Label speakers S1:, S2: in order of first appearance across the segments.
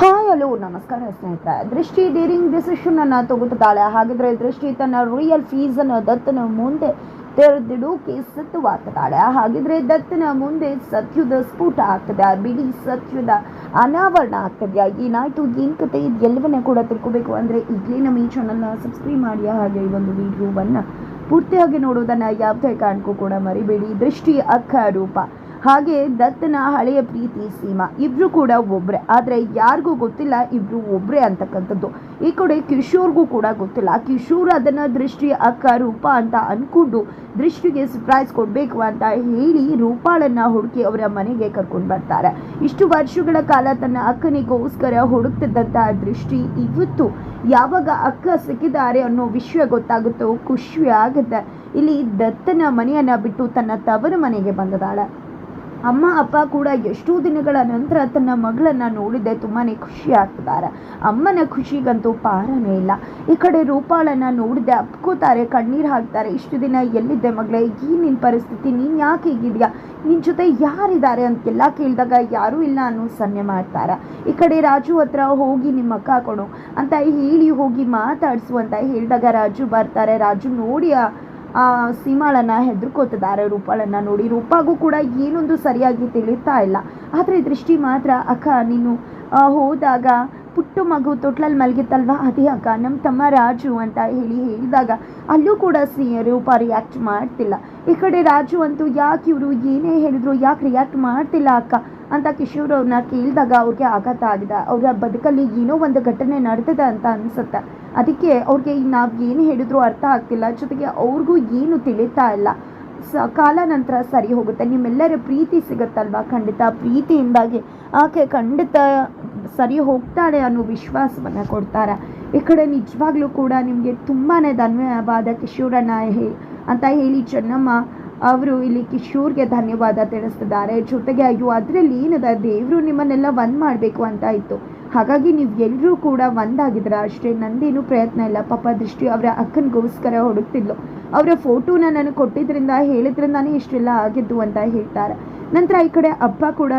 S1: Hi hello ನಮಸ್ಕಾರ ಸ್ನೇಹಿತರೆ. ದೃಷ್ಟಿ ಡೀರಿಂಗ್ ಡಿಸಿಷನ್ ಅನ್ನ ತಗೋತಾಳೆ ಹಾಗಿದ್ರೆ ದೃಷ್ಟಿ ತನ್ನ ರಿಯಲ್ ಫೀಸ್ ಅನ್ನು ದತ್ತನ ಮುಂದೆ ತೆರೆದಿಡೋಕೆ ಸಿದ್ಧವಾಗ್ತಾಳೆ ಹಾಗಿದ್ರೆ ದತ್ತನ ಮುಂದೆ ಸತ್ಯದ ಸ್ಫೋಟ ಆಗ್ತದೆ. ಬಿಡಿ ಸತ್ಯದ ಅನಾವರಣ ಆಗ್ತದೆ. ಏನಾಯ್ತು ಏನ್ ಕತೆ ಇದು ಎಲ್ಲವನ್ನ ಕೂಡ ತಿಳ್ಕೋಬೇಕು ಅಂದ್ರೆ ಈಗಲೇ ನಮ್ಮ ಈ ಚಾನಲ್ನ ಸಬ್ಸ್ಕ್ರೈಬ್ ಮಾಡಿ. ಹಾಗೆ ಈ ಒಂದು ವಿಡಿಯೋವನ್ನ ಪೂರ್ತಿಯಾಗಿ ನೋಡೋದನ್ನು ಯಾವುದೇ ಕಾರಣಕ್ಕೂ ಕೂಡ ಮರಿಬೇಡಿ. ದೃಷ್ಟಿ ಅಕ್ಕ ರೂಪ ಹಾಗೆ ದತ್ತನ ಹಳೆಯ ಪ್ರೀತಿ ಸೀಮಾ. ಇಬ್ರು ಕೂಡ ಒಬ್ರೆ. ಆದರೆ ಯಾರಿಗೂ ಗೊತ್ತಿಲ್ಲ ಇಬ್ರು ಒಬ್ರೆ ಅಂತಕ್ಕಂಥದ್ದು. ಈ ಕಡೆ ಕಿಶೋರ್ಗೂ ಕೂಡ ಗೊತ್ತಿಲ್ಲ. ಕಿಶೋರ್ ಅದನ್ನ ದೃಷ್ಟಿ ಅಕ್ಕ ರೂಪ ಅಂತ ಅಂದ್ಕೊಂಡು ದೃಷ್ಟಿಗೆ ಸರ್ಪ್ರೈಸ್ ಕೊಡಬೇಕು ಅಂತ ಹೇಳಿ ರೂಪಾಳನ್ನು ಹುಡುಕಿ ಅವರ ಮನೆಗೆ ಕರ್ಕೊಂಡು ಬರ್ತಾರೆ. ಇಷ್ಟು ವರ್ಷಗಳ ಕಾಲ ತನ್ನ ಅಕ್ಕನಿಗೋಸ್ಕರ ಹುಡುಕ್ತಿದ್ದಂತ ದೃಷ್ಟಿ ಇವತ್ತು ಯಾವಾಗ ಅಕ್ಕ ಸಿಕ್ಕಿದ್ದಾರೆ ಅನ್ನೋ ವಿಷಯ ಗೊತ್ತಾಗುತ್ತೋ, ಖುಷಿ ಆಗುತ್ತೆ. ಇಲ್ಲಿ ದತ್ತನ ಮನೆಯನ್ನ ಬಿಟ್ಟು ತನ್ನ ತವರ ಮನೆಗೆ ಬಂದದಾಳೆ. ಅಮ್ಮ, ಅಪ್ಪ ಕೂಡ ಎಷ್ಟೋ ದಿನಗಳ ನಂತರ ತನ್ನ ಮಗಳನ್ನ ನೋಡಿದ್ದೆ ತುಂಬಾನೇ ಖುಷಿ ಆಗ್ತಿದ್ದಾರೆ. ಅಮ್ಮನ ಖುಷಿಗಂತೂ ಪಾರನೇ ಇಲ್ಲ. ಈ ಕಡೆ ರೂಪಾಳನ್ನು ನೋಡಿದ್ದೆ ಅಪ್ಕೋತಾರೆ, ಕಣ್ಣೀರು ಹಾಕ್ತಾರೆ. ಇಷ್ಟು ದಿನ ಎಲ್ಲಿದ್ದೆ ಮಗಳೇ? ಈ ನಿನ್ನ ಪರಿಸ್ಥಿತಿ? ನೀನು ಯಾಕೆ ಹೀಗಿದ್ಯಾ? ನಿನ್ನ ಜೊತೆ ಯಾರಿದ್ದಾರೆ ಅಂತೆಲ್ಲ ಕೇಳಿದಾಗ ಯಾರೂ ಇಲ್ಲ ಅನ್ನೋ ಸನ್ನೆ ಮಾಡ್ತಾರೆ. ಈ ಕಡೆ ರಾಜು ಹತ್ರ ಹೋಗಿ ನಿಮ್ಮ ಅಕ್ಕ ಕೊಡು ಅಂತ ಹೇಳಿ ಹೋಗಿ ಮಾತಾಡಿಸು ಅಂತ ಹೇಳಿದಾಗ ರಾಜು ಬರ್ತಾರೆ. ರಾಜು ನೋಡಿ ಸೀಮಾಳನ್ನ ಹೆದರ್ಕೋತಿದ್ದಾರೆ ರೂಪಾಳನ್ನು ನೋಡಿ. ರೂಪಾಗೂ ಕೂಡ ಏನೊಂದು ಸರಿಯಾಗಿ ತಿಳಿತಾ ಇಲ್ಲ. ಆದರೆ ದೃಷ್ಟಿ ಮಾತ್ರ ಅಕ್ಕ ನೀನು ಆ, ಹೋದಾಗ ಪುಟ್ಟು ಮಗು ತೊಟ್ಲಲ್ಲಿ ಮಲಗಿತ್ತಲ್ವಾ? ಅದೇ ಅಕ್ಕ ನಮ್ಮ ತಮ್ಮ ರಾಜು ಅಂತ ಹೇಳಿ ಹೇಳಿದಾಗ ಅಲ್ಲೂ ಕೂಡ ಸಿ ರೂಪ ರಿಯಾಕ್ಟ್ ಮಾಡ್ತಿಲ್ಲ. ಈ ಕಡೆ ರಾಜು ಅಂತೂ ಯಾಕೆ ಇವರು ಏನೇ ಹೇಳಿದ್ರು ಯಾಕೆ ರಿಯಾಕ್ಟ್ ಮಾಡ್ತಿಲ್ಲ ಅಕ್ಕ? ಅಂತ ಕಿಶೋರ್ ಅವ್ರನ್ನ ಕೇಳಿದಾಗ ಅವ್ರಿಗೆ ಆಘಾತ ಆಗಿದೆ. ಅವರ ಬದುಕಲ್ಲಿ ಏನೋ ಒಂದು ಘಟನೆ ನಡೆದಿದೆ ಅಂತ ಅನ್ಸುತ್ತೆ. ಅದಕ್ಕೆ ಅವ್ರಿಗೆ ನಾವು ಏನು ಹೇಳಿದ್ರು ಅರ್ಥ ಆಗ್ತಿಲ್ಲ. ಜೊತೆಗೆ ಅವ್ರಿಗೂ ಏನು ತಿಳಿತಾ ಇಲ್ಲ. ಸ, ಕಾಲ ನಂತರ ಸರಿ ಹೋಗುತ್ತೆ. ನಿಮ್ಮೆಲ್ಲರ ಪ್ರೀತಿ ಸಿಗುತ್ತಲ್ವಾ? ಖಂಡಿತ. ಪ್ರೀತಿಯಿಂದಾಗಿ ಆಕೆ ಖಂಡಿತ ಸರಿ ಹೋಗ್ತಾಳೆ ಅನ್ನೋ ವಿಶ್ವಾಸವನ್ನು ಕೊಡ್ತಾರೆ. ಈ ಕಡೆ ನಿಜವಾಗ್ಲೂ ಕೂಡ ನಿಮಗೆ ತುಂಬಾ ಧನ್ಯವಾದ ಕಿಶೋರಣ್ಣ ಹೇ, ಅಂತ ಹೇಳಿ ಚೆನ್ನಮ್ಮ ಅವರು ಇಲ್ಲಿ ಕಿಶೋರ್ಗೆ ಧನ್ಯವಾದ ತಿಳಿಸ್ತಿದ್ದಾರೆ. ಜೊತೆಗೆ ಅಯ್ಯೋ, ಅದರಲ್ಲಿ ಏನಿದೆ? ದೇವರು ನಿಮ್ಮನ್ನೆಲ್ಲ ಒಂದು ಮಾಡಬೇಕು ಅಂತ ಇತ್ತು. ಹಾಗಾಗಿ ನೀವು ಎಲ್ಲರೂ ಕೂಡ ಒಂದಾಗಿದ್ರ ಅಷ್ಟೇ. ನಂದೇನು ಪ್ರಯತ್ನ ಇಲ್ಲ. ಪಾಪ ದೃಷ್ಟಿ ಅವರ ಅಕ್ಕನಿಗೋಸ್ಕರ ಹುಡುಕ್ತಿದ್ಲು. ಅವರ ಫೋಟೋನ ನಾನು ಕೊಟ್ಟಿದ್ರಿಂದ, ಹೇಳಿದ್ರಿಂದಾನೇ ಇಷ್ಟೆಲ್ಲ ಆಗಿದ್ದು ಅಂತ ಹೇಳ್ತಾರೆ. ನಂತರ ಈ ಕಡೆ ಅಪ್ಪ ಕೂಡ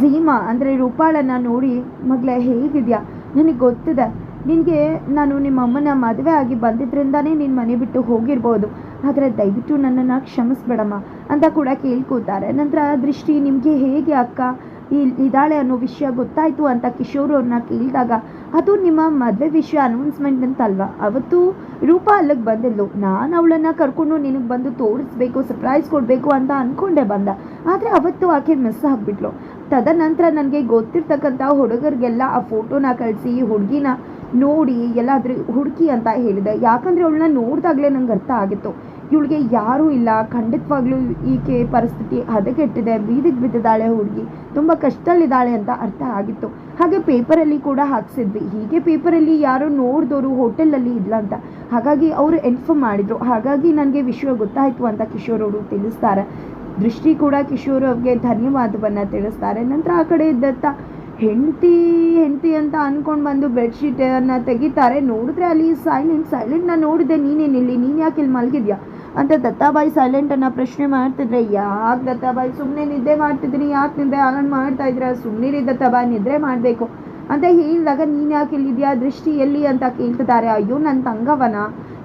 S1: ಸೀಮಾ, ಅಂದರೆ ರೂಪಾಳನ್ನ ನೋಡಿ, ಮಗಳ, ಹೇಗಿದೆಯಾ? ನನಗೆ ಗೊತ್ತಿದೆ, ನಿನಗೆ ನಾನು ನಿಮ್ಮ ಅಮ್ಮನ ಮದುವೆ ಆಗಿ ಬಂದಿದ್ದರಿಂದಾನೇ ನಿನ್ನ ಮನೆ ಬಿಟ್ಟು ಹೋಗಿರ್ಬೋದು. ಆದರೆ ದಯವಿಟ್ಟು ನನ್ನನ್ನು ಕ್ಷಮಿಸ್ಬೇಡಮ್ಮ ಅಂತ ಕೂಡ ಕೇಳ್ಕೊತಾರೆ ನಂತರ ದೃಷ್ಟಿ, ನಿಮಗೆ ಹೇಗೆ ಅಕ್ಕ? ಇದ್ದಾಳೆ ಅನ್ನೋ ವಿಷಯ ಗೊತ್ತಾಯಿತು ಅಂತ ಕಿಶೋರ್ ಅವ್ರನ್ನ ಕೇಳಿದಾಗ, ಅದು ನಿಮ್ಮ ಮದುವೆ ವಿಷಯ ಅನೌನ್ಸ್ಮೆಂಟ್ ಅಂತಲ್ವಾ? ಅವತ್ತು ರೂಪ ಅಲ್ಲಿಗೆ ಬಂದಿದ್ಲು. ನಾನು ಅವಳನ್ನು ಕರ್ಕೊಂಡು ನಿನಗೆ ಬಂದು ತೋರಿಸ್ಬೇಕು ಸರ್ಪ್ರೈಸ್ ಕೊಡಬೇಕು ಅಂತ ಅಂದ್ಕೊಂಡೆ ಬಂದ. ಆದರೆ ಅವತ್ತು ಆಕೆ ಮಿಸ್ ಆಗಿಬಿಟ್ಲು. ತದನಂತರ ನನಗೆ ಗೊತ್ತಿರ್ತಕ್ಕಂಥ ಹುಡುಗರಿಗೆಲ್ಲ ಆ ಫೋಟೋನ ಕಳಿಸಿ, ಹುಡುಗಿನ ನೋಡಿ, ಎಲ್ಲಾದ್ರೂ ಹುಡುಕಿ ಅಂತ ಹೇಳಿದೆ. ಯಾಕಂದರೆ ಅವಳನ್ನ ನೋಡಿದಾಗಲೇ ನಂಗೆ ಅರ್ಥ ಆಗಿತ್ತು. ಇವಳಿಗೆ ಯಾರೂ ಇಲ್ಲ. ಖಂಡಿತವಾಗ್ಲೂ ಈಕೆ ಪರಿಸ್ಥಿತಿ ಹದಗೆಟ್ಟಿದೆ. ಬೀದಿಗೆ ಬಿದ್ದಿದ್ದಾಳೆ ಹುಡುಗಿ. ತುಂಬ ಕಷ್ಟದಲ್ಲಿದ್ದಾಳೆ ಅಂತ ಅರ್ಥ ಆಗಿತ್ತು. ಹಾಗೆ ಪೇಪರಲ್ಲಿ ಕೂಡ ಹಾಕ್ಸಿದ್ವಿ. ಹೀಗೆ ಪೇಪರಲ್ಲಿ ಯಾರೋ ನೋಡಿದವರು ಹೋಟೆಲಲ್ಲಿ ಇಲ್ಲ ಅಂತ. ಹಾಗಾಗಿ ಅವರು ಇನ್ಫಾರ್ಮ್ ಮಾಡಿದರು. ಹಾಗಾಗಿ ನನಗೆ ವಿಷಯ ಗೊತ್ತಾಯಿತು ಅಂತ ಕಿಶೋರ್ ಅವರು ತಿಳಿಸ್ತಾರೆ. ದೃಷ್ಟಿ ಕೂಡ ಕಿಶೋರ್ ಅವ್ರಿಗೆ ಧನ್ಯವಾದವನ್ನು ತಿಳಿಸ್ತಾರೆ. ನಂತರ ಆ ಕಡೆ ಇದ್ದತ್ತ ಹೆಂಡತಿ ಹೆಂಡತಿ ಅಂತ ಅಂದ್ಕೊಂಡು ಬಂದು ಬೆಡ್ಶೀಟನ್ನು ತೆಗಿತಾರೆ. ನೋಡಿದ್ರೆ ಅಲ್ಲಿ ಸೈಲೆಂಟ್, ಸೈಲೆಂಟ್ನ ನೋಡಿದೆ. ನೀನೇನಿಲ್ಲಿ? ನೀನು ಯಾಕೆ ಇಲ್ಲಿ ಮಲಗಿದ್ಯಾ? ಅಂತ ದತ್ತಾಬಾಯಿ ಸೈಲೆಂಟನ್ನು ಪ್ರಶ್ನೆ ಮಾಡ್ತಿದ್ರೆ, ಯಾಕೆ ದತ್ತಾಬಾಯಿ ಸುಮ್ಮನೆ ನಿದ್ದೆ ಮಾಡ್ತಿದ್ದೀನಿ ಯಾಕೆ ನಿದ್ದೆ ಆನ್ ಮಾಡ್ತಾ ಇದ್ದೀರಾ? ಸುಮ್ಮನಿರಿ ದತ್ತಾಬಾಯಿ, ನಿದ್ರೆ ಮಾಡಬೇಕು. ಅಂತ ಹೇಳಿದಾಗ, ನೀನು ಯಾಕೆ ಇಲ್ಲಿದ್ಯಾ? ದೃಷ್ಟಿ ಎಲ್ಲಿ? ಅಂತ ಕೇಳ್ತಿದ್ದಾರೆ. ಅಯ್ಯೋ ನನ್ನ ತಂಗವನ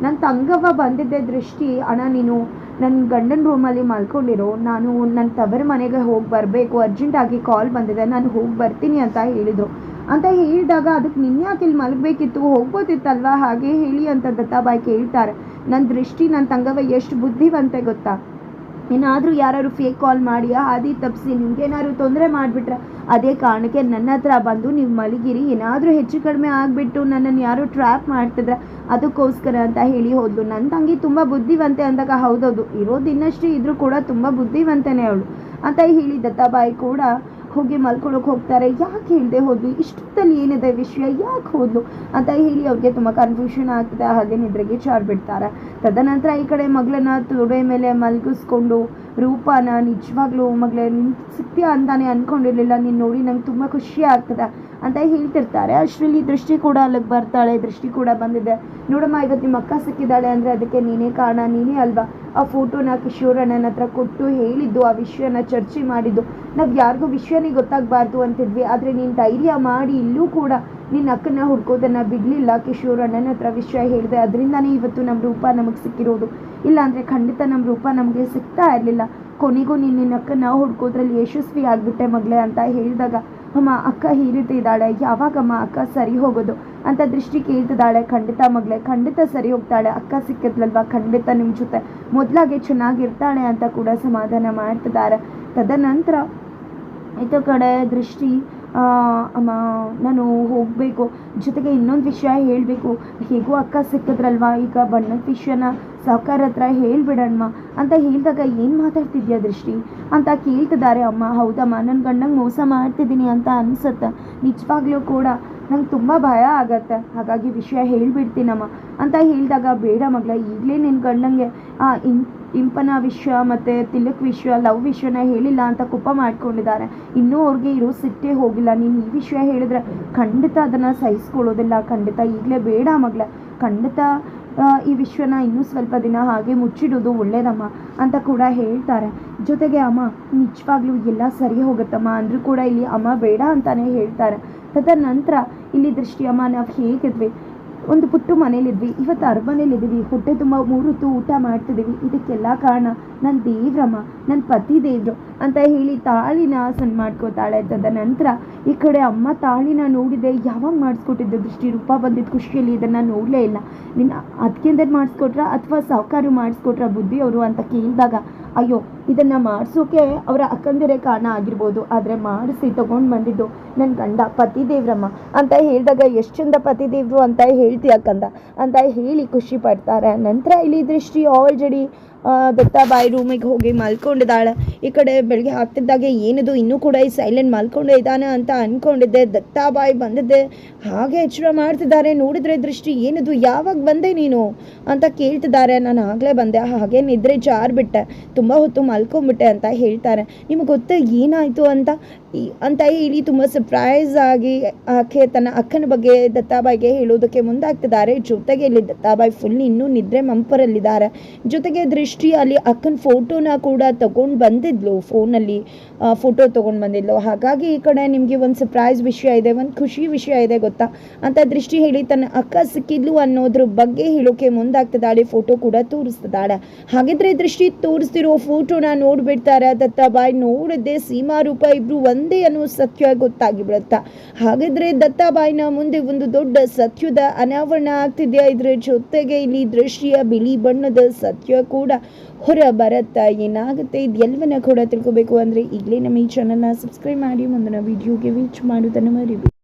S1: ನನ್ನ ತಂಗವ್ವ ಬಂದಿದ್ದೆ ದೃಷ್ಟಿ. ಅಣ್ಣ, ನೀನು ನನ್ನ ಗಂಡನ ರೂಮಲ್ಲಿ ಮಲ್ಕೊಂಡಿರೋ. ನಾನು ನನ್ನ ತವರ ಮನೆಗೆ ಹೋಗಿ ಬರಬೇಕು. ಅರ್ಜೆಂಟಾಗಿ ಕಾಲ್ ಬಂದಿದೆ. ನಾನು ಹೋಗಿ ಬರ್ತೀನಿ ಅಂತ ಹೇಳಿದರು. ಅಂತ ಹೇಳಿದಾಗ ಅದಕ್ಕೆ ನಿನ್ನೆ ಯಾಕೆ ಇಲ್ಲಿ ಮಲಗಬೇಕಿತ್ತು, ಹೋಗ್ಬೋದಿತ್ತಲ್ವಾ? ಹಾಗೆ ಹೇಳಿ ಅಂತ ದತ್ತಾಬಾಯಿ ಕೇಳ್ತಾರೆ. ನನ್ನ ದೃಷ್ಟಿ ನನ್ನ ತಂಗವ ಎಷ್ಟು ಬುದ್ಧಿವಂತೆ ಗೊತ್ತಾ? ಏನಾದರೂ ಯಾರು ಫೇಕ್ ಕಾಲ್ ಮಾಡಿ ಹಾದಿ ತಪ್ಪಿಸಿ ನಿಮ್ಗೇನಾದ್ರು ತೊಂದರೆ ಮಾಡಿಬಿಟ್ರೆ? ಅದೇ ಕಾರಣಕ್ಕೆ ನನ್ನ ಹತ್ರ ಬಂದು ನೀವು ಮಲಗಿರಿ. ಏನಾದರೂ ಹೆಚ್ಚು ಕಡಿಮೆ ಆಗಿಬಿಟ್ಟು ನನ್ನನ್ನು ಯಾರು ಟ್ರ್ಯಾಪ್ ಮಾಡ್ತಿದ್ರೆ? ಅದಕ್ಕೋಸ್ಕರ ಅಂತ ಹೇಳಿ ಹೋದ್ಲು. ನನ್ನ ತಂಗಿ ತುಂಬ ಬುದ್ಧಿವಂತೆ ಅಂದಾಗ ಹೌದೌದು. ಇರೋದು ಇನ್ನಷ್ಟೇ ಇದ್ರೂ ಕೂಡ ತುಂಬ ಬುದ್ಧಿವಂತನೇ ಅವಳು ಅಂತ ಹೇಳಿ ದತ್ತಾಬಾಯಿ ಕೂಡ ಹೋಗಿ ಮಲ್ಕೊಳಕ್ಕೆ ಹೋಗ್ತಾರೆ. ಯಾಕೆ ಹೇಳ್ದೆ ಹೋದ್ಲು ಇಷ್ಟೊತ್ತಲ್ಲಿ ಏನಿದೆ ವಿಷಯ? ಯಾಕೆ ಹೋದ್ಲು? ಅಂತ ಹೇಳಿ ಅವ್ರಿಗೆ ತುಂಬ ಕನ್ಫ್ಯೂಷನ್ ಆಗ್ತದೆ. ಹಾಗೆ ನಿದ್ರೆಗೆ ಚಾರ್ ಬಿಡ್ತಾರೆ. ತದನಂತರ ಈ ಕಡೆ ಮಗಳನ್ನ ತೊಡೆ ಮೇಲೆ ಮಲಗಿಸ್ಕೊಂಡು ರೂಪನ ನಿಜವಾಗ್ಲೂ ಮಗಳೇ ನಿಂತು ಅಂತಾನೆ ಅಂದ್ಕೊಂಡಿರಲಿಲ್ಲ ನೀನು ನೋಡಿ ನಂಗೆ ತುಂಬ ಖುಷಿ ಆಗ್ತದೆ ಅಂತ ಹೇಳ್ತಿರ್ತಾರೆ. ಅಷ್ಟರಲ್ಲಿ ದೃಷ್ಟಿ ಕೂಡ ಅಲ್ಲಿಗೆ ಬರ್ತಾಳೆ, ದೃಷ್ಟಿ ಕೂಡ ಬಂದಿದೆ. ನೋಡಮ್ಮ ಇವತ್ತು ನಿಮ್ಮ ಅಕ್ಕ ಸಿಕ್ಕಿದ್ದಾಳೆ ಅಂದರೆ ಅದಕ್ಕೆ ನೀನೇ ಕಾರಣ, ನೀನೇ ಅಲ್ವಾ? ಆ ಫೋಟೋನ ಕಿಶೋರಣ್ಣನ ಹತ್ರ ಕೊಟ್ಟು ಹೇಳಿದ್ದು, ಆ ವಿಷಯನ ಚರ್ಚೆ ಮಾಡಿದ್ದು. ನಾವು ಯಾರಿಗೂ ವಿಷಯನೇ ಗೊತ್ತಾಗಬಾರ್ದು ಅಂತಿದ್ವಿ, ಆದರೆ ನೀನು ಧೈರ್ಯ ಮಾಡಿ ಇಲ್ಲೂ ಕೂಡ ನಿನ್ನ ಅಕ್ಕನ ಹುಡ್ಕೋದನ್ನು ಬಿಡಲಿಲ್ಲ. ಕಿಶೋರ್ ಅಣ್ಣನ ಹತ್ರ ವಿಷಯ ಹೇಳಿದೆ, ಅದರಿಂದನೇ ಇವತ್ತು ನಮ್ಮ ರೂಪ ನಮಗೆ ಸಿಕ್ಕಿರೋದು. ಇಲ್ಲ ಅಂದರೆ ಖಂಡಿತ ನಮ್ಮ ರೂಪ ನಮಗೆ ಸಿಗ್ತಾ ಇರಲಿಲ್ಲ. ಕೊನೆಗೂ ನೀನು ನಿನ್ನ ಅಕ್ಕನ ಹುಡ್ಕೋದ್ರಲ್ಲಿ ಯಶಸ್ವಿ ಆಗಿಬಿಟ್ಟೆ ಮಗಳೇ ಅಂತ ಹೇಳಿದಾಗ, ಅಮ್ಮ, ಅಕ್ಕ ಈ ರೀತಿ ಇದ್ದಾಳೆ. ಯಾವಾಗಮ್ಮ ಅಕ್ಕ ಸರಿ ಹೋಗೋದು? ಅಂತ ದೃಷ್ಟಿ ಕೇಳ್ತಿದ್ದಾಳೆ ಖಂಡಿತ ಮಗಳೇ. ಖಂಡಿತ ಸರಿ ಹೋಗ್ತಾಳೆ. ಅಕ್ಕ ಸಿಕ್ಕಿದ್ಲಲ್ವಾ? ಖಂಡಿತ ನಿಮ್ಮ ಜೊತೆ. ಮೊದಲಾಗೆ ಚೆನ್ನಾಗಿರ್ತಾಳೆ ಅಂತ ಕೂಡ ಸಮಾಧಾನ ಮಾಡ್ತಿದ್ದಾರೆ. ತದನಂತರ ಇತ ಕಡೆ ದೃಷ್ಟಿ ಅಮ್ಮ, ನಾನು ಹೋಗಬೇಕು. ಜೊತೆಗೆ ಇನ್ನೊಂದು ವಿಷಯ ಹೇಳಬೇಕು. ಹೇಗೂ ಅಕ್ಕ ಸಿಕ್ಕದ್ರಲ್ವಾ? ಈಗ ಬಣ್ಣದ ವಿಷಯನ ಸಾವ್ಕಾರ ಹತ್ರ ಹೇಳ್ಬಿಡಣ್ಮ ಅಂತ ಹೇಳಿದಾಗ ಏನು ಮಾತಾಡ್ತಿದ್ಯಾ ದೃಷ್ಟಿ? ಅಂತ ಕೇಳ್ತಿದ್ದಾರೆ ಅಮ್ಮ. ಹೌದಮ್ಮ ನನ್ನ ಗಂಡಂಗೆ ಮೋಸ ಮಾಡ್ತಿದ್ದೀನಿ ಅಂತ ಅನಿಸುತ್ತೆ. ನಿಜವಾಗ್ಲೂ ಕೂಡ ನಂಗೆ ತುಂಬ ಭಯ ಆಗತ್ತೆ. ಹಾಗಾಗಿ ವಿಷಯ ಹೇಳಿಬಿಡ್ತೀನಮ್ಮ. ಅಂತ ಹೇಳಿದಾಗ, ಬೇಡ ಮಗಳ, ಈಗಲೇ ನಿನ್ನ ಗಂಡಂಗೆ ಇನ್ ಇಂಪನ ವಿಷಯ ಮತ್ತು ತಿಲಕ್ ವಿಷಯ ಲವ್ ವಿಷಯನ ಹೇಳಿಲ್ಲ ಅಂತ ಕೋಪ ಮಾಡ್ಕೊಂಡಿದ್ದಾರೆ. ಇನ್ನೂ ಅವ್ರಿಗೆ ಇರೋ ಸಿಟ್ಟೇ ಹೋಗಿಲ್ಲ. ನೀನು ಈ ವಿಷಯ ಹೇಳಿದ್ರೆ ಖಂಡಿತ ಅದನ್ನು ಸಹಿಸ್ಕೊಳ್ಳೋದಿಲ್ಲ. ಖಂಡಿತ ಈಗಲೇ ಬೇಡ ಮಗಳ ಖಂಡಿತ ಈ ವಿಷಯನ ಇನ್ನೂ ಸ್ವಲ್ಪ ದಿನ ಹಾಗೆ ಮುಚ್ಚಿಡೋದು ಒಳ್ಳೇದಮ್ಮ ಅಂತ ಕೂಡ ಹೇಳ್ತಾರೆ. ಜೊತೆಗೆ ಅಮ್ಮ, ನಿಜವಾಗ್ಲೂ ಎಲ್ಲ ಸರಿ ಹೋಗುತ್ತಮ್ಮ. ಅಂದರೂ ಕೂಡ ಇಲ್ಲಿ ಅಮ್ಮ ಬೇಡ ಅಂತಾನೆ ಹೇಳ್ತಾರೆ. ತದನಂತರ ಇಲ್ಲಿ ದೃಷ್ಟಿಯಮ್ಮ ನಾವು ಹೇಗಿದ್ವಿ? ಒಂದು ಪುಟ್ಟು ಮನೇಲಿದ್ವಿ ಇವತ್ತು ಅರಮನೇಲಿದ್ದೀವಿ ಹೊಟ್ಟೆ ತುಂಬ ಮೂರು ಹೊತ್ತು ಊಟ ಮಾಡ್ತಿದ್ದೀವಿ ಇದಕ್ಕೆಲ್ಲ ಕಾರಣ ನನ್ನ ದೇವ್ರಮ್ಮ ನನ್ನ ಪತಿ ದೇವ್ರು ಅಂತ ಹೇಳಿ ತಾಳಿನ ಸಣ್ಣ ಮಾಡ್ಕೋತಾಳೆ ತದನಂತರ ಈ ಕಡೆ ಅಮ್ಮ ತಾಳಿನ ನೋಡಿದೆ ಯಾವಾಗ ಮಾಡಿಸ್ಕೊಟ್ಟಿದ್ದು ದೃಷ್ಟಿ ರೂಪ ಬಂದಿದ್ದ ಖುಷಿಯಲ್ಲಿ ಇದನ್ನು ನೋಡಲೇ ಇಲ್ಲ. ನಿನ್ನ ಅದಕ್ಕೆಂದ್ರೆ ಮಾಡಿಸ್ಕೊಟ್ರ ಅಥವಾ ಸಾಹುಕಾರು ಮಾಡಿಸ್ಕೊಟ್ರ ಬುದ್ಧಿಯವರು ಅಂತ ಕೇಳಿದಾಗ, ಅಯ್ಯೋ, ಇದನ್ನು ಮಾಡಿಸೋಕೆ ಅವರ ಅಕ್ಕಂದಿರೇ ಕಾರಣ ಆಗಿರ್ಬೋದು, ಆದರೆ ಮಾಡಿಸಿ ತೊಗೊಂಡು ಬಂದಿದ್ದು ನನ್ನ ಗಂಡ ಪತಿ ದೇವ್ರಮ್ಮ ಅಂತ ಹೇಳಿದಾಗ ಎಷ್ಟು ಚಂದ ಪತಿ ದೇವರು ಅಂತ ಹೇಳ್ತೀಯ ಕಂದ? ಅಂತ ಹೇಳಿ ಖುಷಿ ಪಡ್ತಾರೆ. ನಂತರ ಇಲ್ಲಿ ದೃಷ್ಟಿ ಆಲ್ರೆಡಿ ದತ್ತಾಬಾಯಿ ರೂಮಿಗೆ ಹೋಗಿ ಮಲ್ಕೊಂಡಿದ್ದಾಳೆ. ಈ ಕಡೆ ಬೆಳಗ್ಗೆ ಆಗ್ತಿದ್ದಾಗೆ ಏನಿದು? ಇನ್ನೂ ಕೂಡ ಈ ಸೈಲೆಂಟ್ ಮಲ್ಕೊಂಡೇ ಇದ್ದಾನೆ ಅಂತ ಅಂದ್ಕೊಂಡಿದ್ದೆ ದತ್ತಾಬಾಯಿ ಬಂದಿದ್ದೆ. ಹಾಗೆ ಎಚ್ಚರ ಮಾಡ್ತಿದ್ದಾರೆ. ನೋಡಿದ್ರೆ ದೃಷ್ಟಿ, ಏನಿದು? ಯಾವಾಗ ಬಂದೆ ನೀನು? ಅಂತ ಕೇಳ್ತಿದ್ದಾರೆ. ನಾನು ಆಗಲೇ ಬಂದೆ. ಹಾಗೆ ನಿದ್ರೆ ಜಾರ್ಬಿಟ್ಟೆ. ತುಂಬ ಹೊತ್ತು ಮಲ್ಕೊಂಬಿಟ್ಟೆ ಅಂತ ಹೇಳ್ತಾರೆ. ನಿಮಗೆ ಗೊತ್ತ ಏನಾಯಿತು ಅಂತ? ಈ- ಅಂತ ಹೇಳಿ ತುಂಬ ಸರ್ಪ್ರೈಸ್ ಆಗಿ ಆಕೆ ತನ್ನ ಅಕ್ಕನ ಬಗ್ಗೆ ದತ್ತಾಬಾಯಿಗೆ ಹೇಳೋದಕ್ಕೆ ಮುಂದಾಗ್ತಿದ್ದಾರೆ. ಜೊತೆಗೆ ಇಲ್ಲಿ ದತ್ತಾಬಾಯಿ ಫುಲ್ ಇನ್ನೂ ನಿದ್ರೆ ಮಂಪರಲ್ಲಿದ್ದಾರೆ. ಜೊತೆಗೆ ದೃಷ್ಟಿ ಅಲ್ಲಿ ಅಕ್ಕನ ಫೋಟೋನ ಕೂಡ ತಗೊಂಡು ಬಂದಿದ್ಲು. ಫೋನಲ್ಲಿ ಫೋಟೋ ತೊಗೊಂಡು ಬಂದಿದ್ಲು. ಹಾಗಾಗಿ ಈ ಕಡೆ ನಿಮಗೆ ಒಂದು ಸರ್ಪ್ರೈಸ್ ವಿಷಯ ಇದೆ, ಒಂದು ಖುಷಿ ವಿಷಯ ಇದೆ ಗೊತ್ತಾ? ಅಂತ ದೃಷ್ಟಿ ಹೇಳಿ ತನ್ನ ಅಕ್ಕ ಸಿಕ್ಕಿದ್ಲು ಅನ್ನೋದ್ರ ಬಗ್ಗೆ ಹೇಳೋಕೆ ಮುಂದಾಗ್ತಿದ್ದಾಳೆ. ಫೋಟೋ ಕೂಡ ತೋರಿಸ್ತಿದ್ದಾಳೆ. ಹಾಗಿದ್ರೆ ದೃಷ್ಟಿ ತೋರಿಸ್ತಿರೋ ಫೋಟೋನ ನೋಡ್ಬಿಡ್ತಾರೆ ದತ್ತಾಬಾಯಿ? ನೋಡದೆ ಸೀಮಾ ರೂಪ ಇಬ್ರು ಒಂದೇ ಅನ್ನೋ ಸತ್ಯ ಗೊತ್ತಾಗಿ ಬಿಡುತ್ತಾ? ಹಾಗಿದ್ರೆ ದತ್ತಾಬಾಯಿನ ಮುಂದೆ ಒಂದು ದೊಡ್ಡ ಸತ್ಯದ ಅನಾವರಣ ಆಗ್ತಿದೆಯಾ? ಇದ್ರ ಜೊತೆಗೆ ಇಲ್ಲಿ ದೃಶ್ಯ ಬಿಳಿ ಬಣ್ಣದ ಸತ್ಯ ಕೂಡ ಹೊರ ಬರುತ್ತಾ ಏನಾಗುತ್ತೆ? ಇದೆಲ್ಲವನ್ನ ಕೂಡ ತಿಳ್ಕೊಬೇಕು ಅಂದ್ರೆ ಈಗಲೇ ನಮ್ಮ ಈ ಚಾನಲ್ನ ಸಬ್ಸ್ಕ್ರೈಬ್ ಮಾಡಿ ಮುಂದಿನ ವಿಡಿಯೋಗೆ ವೀಚ್ ಮಾಡೋದನ್ನು ಮರಿಬೇಡಿ.